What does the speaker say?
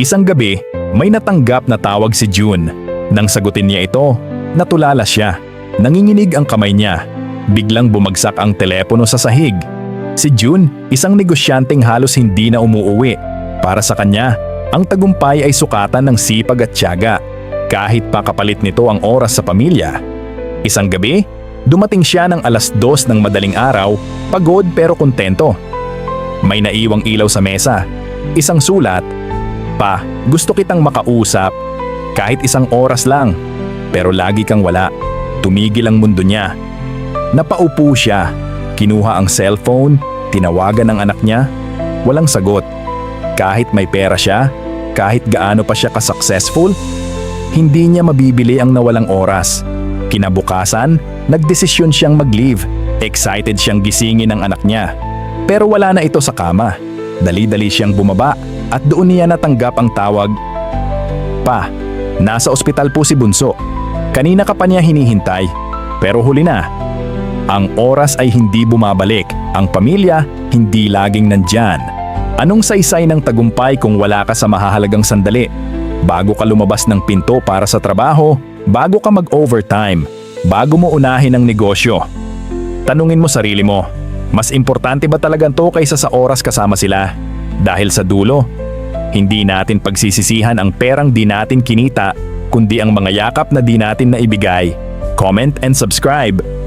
Isang gabi, may natanggap na tawag si June. Nang sagutin niya ito, natulala siya. Nanginginig ang kamay niya. Biglang bumagsak ang telepono sa sahig. Si June, isang negosyanteng halos hindi na umuuwi. Para sa kanya, ang tagumpay ay sukatan ng sipag at tiyaga. Kahit pa kapalit nito ang oras sa pamilya. Isang gabi, dumating siya ng alas dos ng madaling araw, pagod pero kontento. May naiwang ilaw sa mesa, isang sulat, Pa, gusto kitang makausap. Kahit isang oras lang. Pero lagi kang wala. Tumigil ang mundo niya. Napaupo siya. Kinuha ang cellphone, tinawagan ang anak niya. Walang sagot. Kahit may pera siya, kahit gaano pa siya ka-successful, hindi niya mabibili ang nawalang oras. Kinabukasan, nagdesisyon siyang mag-leave. Excited siyang gisingin ang anak niya. Pero wala na ito sa kama. Dali-dali siyang bumaba at doon niya natanggap ang tawag. Pa, nasa ospital po si Bunso. Kanina ka pa niya hinihintay, pero huli na. Ang oras ay hindi bumabalik, ang pamilya hindi laging nandyan. Anong saysay ng tagumpay kung wala ka sa mahahalagang sandali? Bago ka lumabas ng pinto para sa trabaho, bago ka mag-overtime, bago mo unahin ang negosyo. Tanungin mo sarili mo, mas importante ba talaga to kaysa sa oras kasama sila? Dahil sa dulo, hindi natin pagsisisihan ang perang di natin kinita, kundi ang mga yakap na di natin naibigay. Comment and subscribe